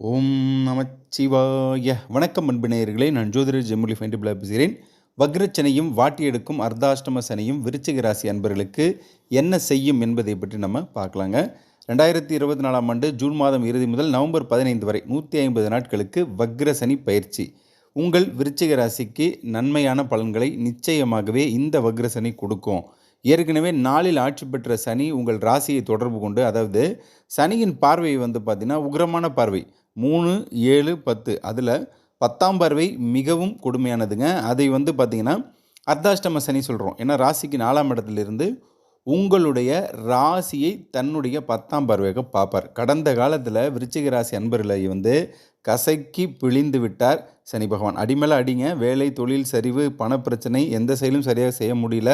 ஓம் நமச்சிவாய. வணக்கம் அன்பு நேயர்களே நான் ஜோதிடர் ஜெமுலி ஃபைண்டிபிள் பேசுகிறேன். வக்ரச்சனையும் வாட்டி எடுக்கும் அர்த்தாஷ்டம சனியும் விருச்சிக ராசி அன்பர்களுக்கு என்ன செய்யும் என்பதை பற்றி நம்ம பார்க்கலாங்க. ரெண்டாயிரத்தி இருபத்தி நாலாம் ஆண்டு ஜூன் மாதம் இறுதி முதல் நவம்பர் பதினைந்து வரை நூற்றி ஐம்பது நாட்களுக்கு வக்ர சனி பயிற்சி. உங்கள் விருச்சிக ராசிக்கு நன்மையான பலன்களை நிச்சயமாகவே இந்த வக்ரசனி கொடுக்கும். ஏற்கனவே நாளில் ஆட்சி பெற்ற சனி உங்கள் ராசியை தொடர்பு கொண்டு அதாவது சனியின் பார்வை வந்து பார்த்திங்கன்னா உக்ரமான பார்வை. மூணு ஏழு பத்து. அதில் பத்தாம் பார்வை மிகவும் கொடுமையானதுங்க. அதை வந்து பார்த்திங்கன்னா அர்த்தாஷ்டம சனி சொல்கிறோம் ஏன்னா ராசிக்கு நாலாம் இடத்துலேருந்து உங்களுடைய ராசியை தன்னுடைய பத்தாம் பார்வையாக பார்ப்பார். கடந்த காலத்தில் விருச்சிக ராசி அன்பர்களை வந்து கசக்கி பிழிந்து விட்டார் சனி பகவான். அடிமேல அடிங்க. வேலை தொழில் சரிவு பணப்பிரச்சனை எந்த செயலும் சரியாக செய்ய முடியல.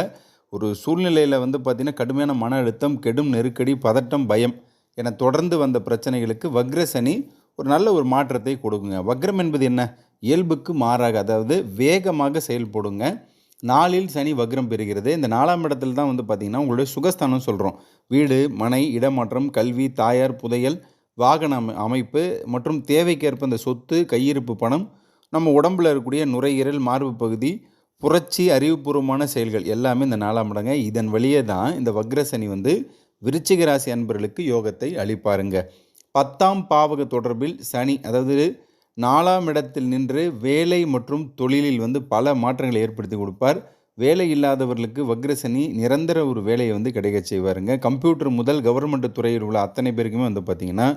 ஒரு சூழ்நிலையில் வந்து பார்த்திங்கன்னா கடுமையான மன அழுத்தம் கெடும் நெருக்கடி பதட்டம் பயம் என தொடர்ந்து வந்த பிரச்சனைகளுக்கு வக்ர சனி ஒரு நல்ல ஒரு மாற்றத்தை கொடுக்குங்க. வக்ரம் என்பது என்ன? இயல்புக்கு மாறாக அதாவது வேகமாக செயல்படுங்க. நாளில் சனி வக்ரம் பெறுகிறது. இந்த நாலாம் இடத்துல தான் வந்து பார்த்திங்கன்னா உங்களுடைய சுகஸ்தானம் சொல்கிறோம் வீடு மனை இடமாற்றம் கல்வி தாயார் புதையல் வாகன அமை அமைப்பு மற்றும் தேவைக்கேற்ப இந்த சொத்து கையிருப்பு பணம் நம்ம உடம்பில் இருக்கக்கூடிய நுரையீரல் மார்பு பகுதி புரட்சி அறிவுபூர்வமான செயல்கள் எல்லாமே இந்த நாலாம் இடங்க. இதன் வழியே தான் இந்த வக்ரசனி வந்து விருச்சிக ராசி அன்பர்களுக்கு யோகத்தை அளிப்பாருங்க. பத்தாம் பாவக தொடர்பில் சனி அதாவது நாலாம் இடத்தில் நின்று வேலை மற்றும் தொழிலில் வந்து பல மாற்றங்களை ஏற்படுத்தி கொடுப்பார். வேலை இல்லாதவர்களுக்கு வக்ரசனி நிரந்தர ஒரு வேலையை வந்து கிடைக்க செய்வாருங்க. கம்ப்யூட்டர் முதல் கவர்மெண்ட் துறையில் உள்ள அத்தனை பேருக்குமே வந்து பார்த்திங்கன்னா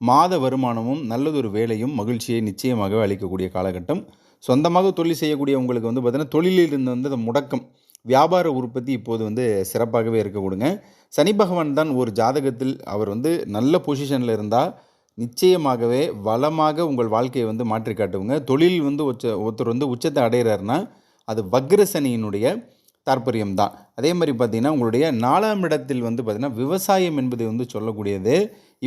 மாத வருமானமும் நல்லதொரு வேலையும் மகிழ்ச்சியை நிச்சயமாக அளிக்கக்கூடிய காலகட்டம். சொந்தமாக தொழில் செய்யக்கூடிய உங்களுக்கு வந்து பார்த்திங்கன்னா தொழிலில் இருந்து வந்து அந்த முடக்கம் வியாபார உற்பத்தி இப்போது வந்து சிறப்பாகவே இருக்க கொடுங்க. சனி பகவான் தான் ஒரு ஜாதகத்தில் அவர் வந்து நல்ல பொசிஷனில் இருந்தால் நிச்சயமாகவே வளமாக உங்கள் வாழ்க்கையை வந்து மாற்றி காட்டுவங்க. தொழில் வந்து உச்ச ஒருத்தர் வந்து உச்சத்தை அடைகிறாருன்னா அது வக்ர சனியினுடைய தாற்பயம் தான். அதே மாதிரி பார்த்திங்கன்னா உங்களுடைய நாலாம் இடத்தில் வந்து பார்த்திங்கன்னா விவசாயம் என்பது வந்து சொல்லக்கூடியது.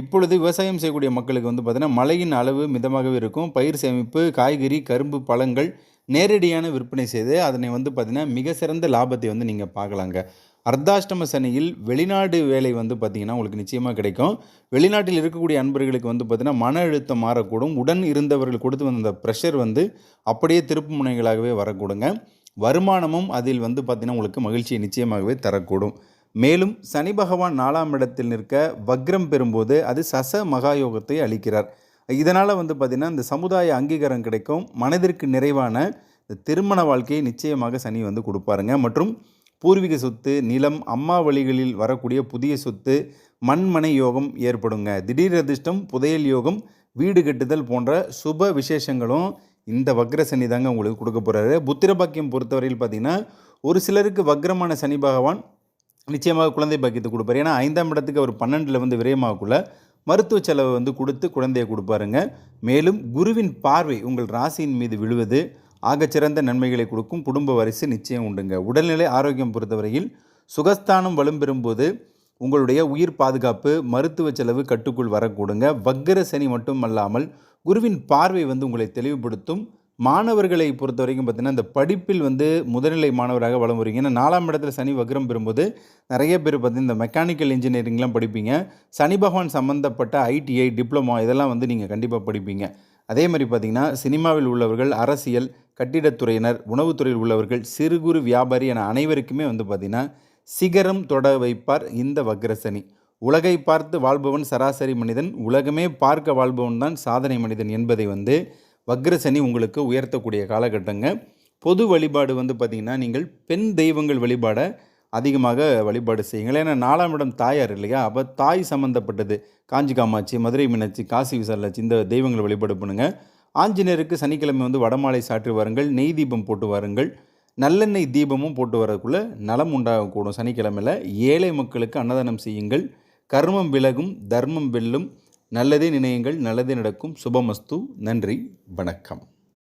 இப்பொழுது விவசாயம் செய்யக்கூடிய மக்களுக்கு வந்து பார்த்திங்கன்னா மழையின் அளவு மிதமாகவே இருக்கும். பயிர் சேமிப்பு காய்கறி கரும்பு பழங்கள் நேரடியான விற்பனை செய்து அதனை வந்து பார்த்திங்கன்னா மிக சிறந்த லாபத்தை வந்து நீங்கள் பார்க்கலாங்க. அர்த்தாஷ்டம சனியில் வெளிநாடு வேலை வந்து பார்த்திங்கன்னா உங்களுக்கு நிச்சயமாக கிடைக்கும். வெளிநாட்டில் இருக்கக்கூடிய அன்பர்களுக்கு வந்து பார்த்திங்கன்னா மன அழுத்தம் மாறக்கூடும். உடன் இருந்தவர்கள் கொடுத்து வந்த அந்த ப்ரெஷர் வந்து அப்படியே திருப்பு முனைகளாகவே வரக்கூடுங்க. வருமானமும் அதில் வந்து பார்த்திங்கன்னா உங்களுக்கு மகிழ்ச்சியை நிச்சயமாகவே தரக்கூடும். மேலும் சனி பகவான் நாலாம் இடத்தில் நிற்க வக்ரம் பெறும்போது அது சச மகாயோகத்தை அளிக்கிறார். இதனால் வந்து பார்த்திங்கன்னா இந்த சமுதாய அங்கீகாரம் கிடைக்கும். மனதிற்கு நிறைவான இந்த திருமண வாழ்க்கையை நிச்சயமாக சனி வந்து கொடுப்பாருங்க. மற்றும் பூர்வீக சொத்து நிலம் அம்மா வழிகளில் வரக்கூடிய புதிய சொத்து மண்மனை யோகம் ஏற்படுங்க. திடீர் அதிர்ஷ்டம் புதையல் யோகம் வீடு கட்டுதல் போன்ற சுப விசேஷங்களும் இந்த வக்ர சனி தாங்க உங்களுக்கு கொடுக்க போகிறாரு புத்திர பாக்கியம் பொறுத்தவரையில் பார்த்திங்கன்னா ஒரு சிலருக்கு வக்ரமான சனி பகவான் நிச்சயமாக குழந்தை பாக்கியத்தை கொடுப்பார். ஏன்னா ஐந்தாம் இடத்துக்கு அவர் பன்னெண்டில் வந்து விரயமாகக்குள்ள மருத்துவ செலவை வந்து கொடுத்து குழந்தையை கொடுப்பாருங்க. மேலும் குருவின் பார்வை உங்கள் ராசியின் மீது விழுவது ஆகச்சிறந்த நன்மைகளை கொடுக்கும். குடும்ப வரிசை நிச்சயம் உண்டுங்க. உடல்நிலை ஆரோக்கியம் பொறுத்தவரையில் சுகஸ்தானம் வலும் பெறும்போது உங்களுடைய உயிர் பாதுகாப்பு மருத்துவ செலவு கட்டுக்குள் வரக்கூடுங்க. வக்கர சனி மட்டும் அல்லாமல் குருவின் பார்வை வந்து உங்களை தெளிவுபடுத்தும். மாணவர்களை பொறுத்த வரைக்கும் பார்த்திங்கன்னா இந்த படிப்பில் வந்து முதல்நிலை மாணவராக வளம் வருவீங்க ஏன்னா நாலாம் இடத்துல சனி வக்ரம் பெறும்போது நிறைய பேர் பார்த்திங்கன்னா இந்த மெக்கானிக்கல் இன்ஜினியரிங்லாம் படிப்பீங்க. சனி பகவான் சம்மந்தப்பட்ட ஐடிஐ டிப்ளமோ இதெல்லாம் வந்து நீங்கள் கண்டிப்பாக படிப்பீங்க. அதே மாதிரி பார்த்திங்கன்னா சினிமாவில் உள்ளவர்கள் அரசியல் கட்டிடத்துறையினர் உணவுத்துறையில் உள்ளவர்கள் சிறு குறு வியாபாரி என அனைவருக்குமே வந்து பார்த்திங்கன்னா சிகரம் தொட வைப்பார் இந்த வக்ரசனி உலகை பார்த்து வாழ்பவன் சராசரி மனிதன் உலகமே பார்க்க வாழ்பவன் தான் சாதனை மனிதன் என்பதை வந்து வக்ரசனி உங்களுக்கு உயர்த்தக்கூடிய காலகட்டங்க. பொது வழிபாடு வந்து பார்த்திங்கன்னா நீங்கள் பெண் தெய்வங்கள் வழிபாடை அதிகமாக வழிபாடு செய்யுங்கள். ஏன்னா நாலாம் இடம் தாயார் இல்லையா? அப்போ தாய் சம்மந்தப்பட்டது காஞ்சி காமாட்சி மதுரை மீனாட்சி காசி விசாலாட்சி இந்த தெய்வங்களை வழிபாடு பண்ணுங்கள் ஆஞ்சநேயருக்கு சனிக்கிழமை வந்து வடமாலை சாற்றி வாருங்கள். நெய் தீபம் போட்டு வாருங்கள். நல்லெண்ணெய் தீபமும் போட்டு வரக்குள்ளே நலம் உண்டாகக்கூடும். சனிக்கிழமையில் ஏழை மக்களுக்கு அன்னதானம் செய்யுங்கள். கர்மம் விலகும் தர்மம் வெல்லும். நல்லதே நினையுங்கள் நல்லதே நடக்கும். சுபமஸ்து நன்றி வணக்கம்.